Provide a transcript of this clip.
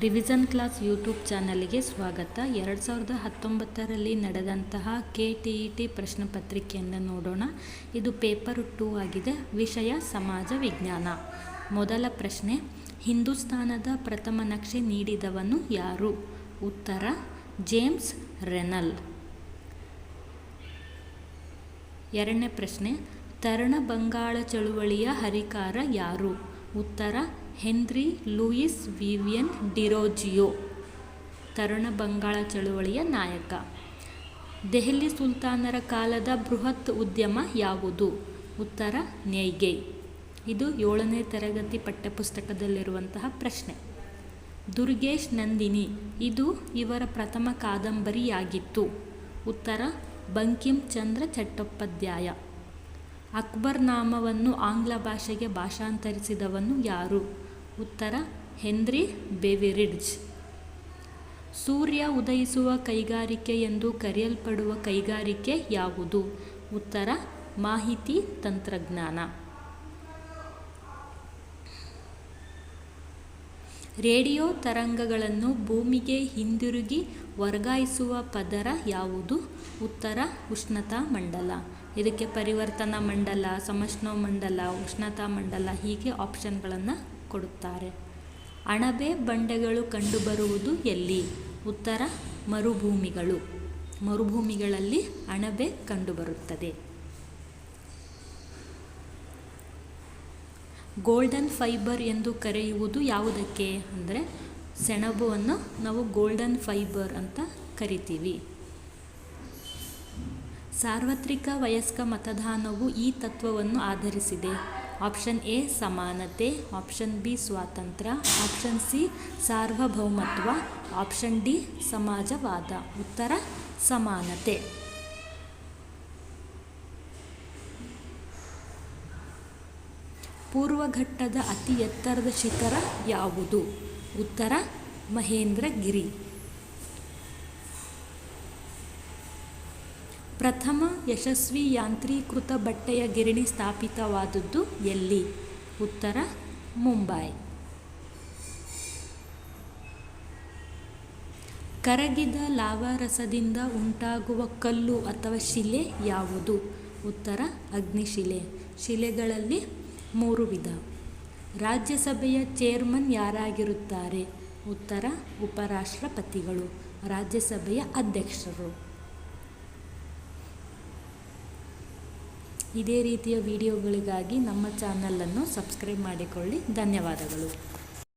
Revision class YouTube ಚಾನಲ್ಗೆ ಸ್ವಾಗತ. ಎರಡು ಸಾವಿರದ ಹತ್ತೊಂಬತ್ತರಲ್ಲಿ ನಡೆದಂತಹ ಕೆ ಟಿ ಇ ಟಿ ಪ್ರಶ್ನೆ ಪತ್ರಿಕೆಯನ್ನು ನೋಡೋಣ. ಇದು ಪೇಪರ್ ಟೂ ಆಗಿದೆ. ವಿಷಯ ಸಮಾಜ ವಿಜ್ಞಾನ. ಮೊದಲ ಪ್ರಶ್ನೆ, ಹಿಂದೂಸ್ತಾನದ ಪ್ರಥಮ ನಕ್ಷೆ ನೀಡಿದವನು ಯಾರು? ಉತ್ತರ, ಜೇಮ್ಸ್ ರೆನಲ್. ಎರಡನೇ ಪ್ರಶ್ನೆ, ತರುಣ ಬಂಗಾಳ ಚಳುವಳಿಯ ಹರಿಕಾರ ಯಾರು? ಉತ್ತರ, ಹೆನ್ರಿ, ಲೂಯಿಸ್, ವಿವಿಯನ್, ಡಿರೋಜಿಯೋ. ತರುಣ ಬಂಗಾಳ ಚಳುವಳಿಯ ನಾಯಕ. ದೆಹಲಿ ಸುಲ್ತಾನರ ಕಾಲದ ಬೃಹತ್ ಉದ್ಯಮ ಯಾವುದು? ಉತ್ತರ, ನೇಯ್ಗೆ. ಇದು ಏಳನೇ ತರಗತಿ ಪಠ್ಯಪುಸ್ತಕದಲ್ಲಿರುವಂತಹ ಪ್ರಶ್ನೆ. ದುರ್ಗೇಶ್ ನಂದಿನಿ, ಇದು ಇವರ ಪ್ರಥಮ ಕಾದಂಬರಿಯಾಗಿತ್ತು. ಉತ್ತರ ಬಂಕಿಂ ಚಂದ್ರ ಚಟ್ಟೋಪಾಧ್ಯಾಯ. ಅಕ್ಬರ್ ನಾಮವನ್ನು ಆಂಗ್ಲ ಭಾಷೆಗೆ ಭಾಷಾಂತರಿಸಿದವನು ಯಾರು? ಉತ್ತರ, ಹೆನ್ರಿ ಬೆವಿರಿಡ್ಜ್. ಸೂರ್ಯ ಉದಯಿಸುವ ಕೈಗಾರಿಕೆ ಎಂದು ಕರೆಯಲ್ಪಡುವ ಕೈಗಾರಿಕೆ ಯಾವುದು? ಉತ್ತರ, ಮಾಹಿತಿ ತಂತ್ರಜ್ಞಾನ. ರೇಡಿಯೋ ತರಂಗಗಳನ್ನು ಭೂಮಿಗೆ ಹಿಂದಿರುಗಿ ವರ್ಗಾಯಿಸುವ ಪದರ ಯಾವುದು? ಉತ್ತರ, ಉಷ್ಣತಾ ಮಂಡಲ. ಇದಕ್ಕೆ ಪರಿವರ್ತನಾ ಮಂಡಲ ಸಮಷ್ಣೋ ಮಂಡಲ, ಉಷ್ಣತಾ ಮಂಡಲ ಹೀಗೆ ಆಪ್ಷನ್ಗಳನ್ನು ಕೊಡುತ್ತಾರೆ. ಅಣಬೆ ಬಂಡೆಗಳು ಕಂಡುಬರುವುದು ಎಲ್ಲಿ? ಉತ್ತರ, ಮರುಭೂಮಿಗಳು. ಮರುಭೂಮಿಗಳಲ್ಲಿ ಅಣಬೆ ಕಂಡುಬರುತ್ತದೆ. ಗೋಲ್ಡನ್ ಫೈಬರ್ ಎಂದು ಕರೆಯುವುದು ಯಾವುದಕ್ಕೆ? ಅಂದರೆ ಸೆಣಬನ್ನು ನಾವು ಗೋಲ್ಡನ್ ಫೈಬರ್ ಅಂತ ಕರಿತೀವಿ. ಸಾರ್ವತ್ರಿಕ ವಯಸ್ಕ ಮತದಾನವು ಈ ತತ್ವವನ್ನು ಆಧರಿಸಿದೆ. ಆಪ್ಷನ್ ಎ, ಸಮಾನತೆ. ಆಪ್ಷನ್ ಬಿ ಸ್ವಾತಂತ್ರ್ಯ ಆಪ್ಷನ್ ಸಿ, ಸಾರ್ವಭೌಮತ್ವ. ಆಪ್ಷನ್ ಡಿ, ಸಮಾಜವಾದ. ಉತ್ತರ, ಸಮಾನತೆ. ಪೂರ್ವಘಟ್ಟದ ಅತಿ ಎತ್ತರದ ಶಿಖರ ಯಾವುದು? ಉತ್ತರ, ಮಹೇಂದ್ರಗಿರಿ. ಪ್ರಥಮ ಯಶಸ್ವಿ ಯಾಂತ್ರೀಕೃತ ಬಟ್ಟೆಯ ಗಿರಣಿ ಸ್ಥಾಪಿತವಾದದ್ದು ಎಲ್ಲಿ? ಉತ್ತರ, ಮುಂಬೈ. ಕರಗಿದ ಲಾವಾರಸದಿಂದ ಉಂಟಾಗುವ ಕಲ್ಲು ಅಥವಾ ಶಿಲೆ ಯಾವುದು? ಉತ್ತರ, ಅಗ್ನಿಶಿಲೆ. ಶಿಲೆಗಳಲ್ಲಿ ಮೂರು ವಿಧ. ರಾಜ್ಯಸಭೆಯ ಚೇರ್ಮನ್ ಯಾರಾಗಿರುತ್ತಾರೆ? ಉತ್ತರ, ಉಪರಾಷ್ಟ್ರಪತಿಗಳು. ರಾಜ್ಯಸಭೆಯ ಅಧ್ಯಕ್ಷರು. ಇದೇ ರೀತಿಯ ವಿಡಿಯೋಗಳಿಗಾಗಿ ನಮ್ಮ ಚಾನಲನ್ನು ಸಬ್ಸ್ಕ್ರೈಬ್ ಮಾಡಿಕೊಳ್ಳಿ. ಧನ್ಯವಾದಗಳು.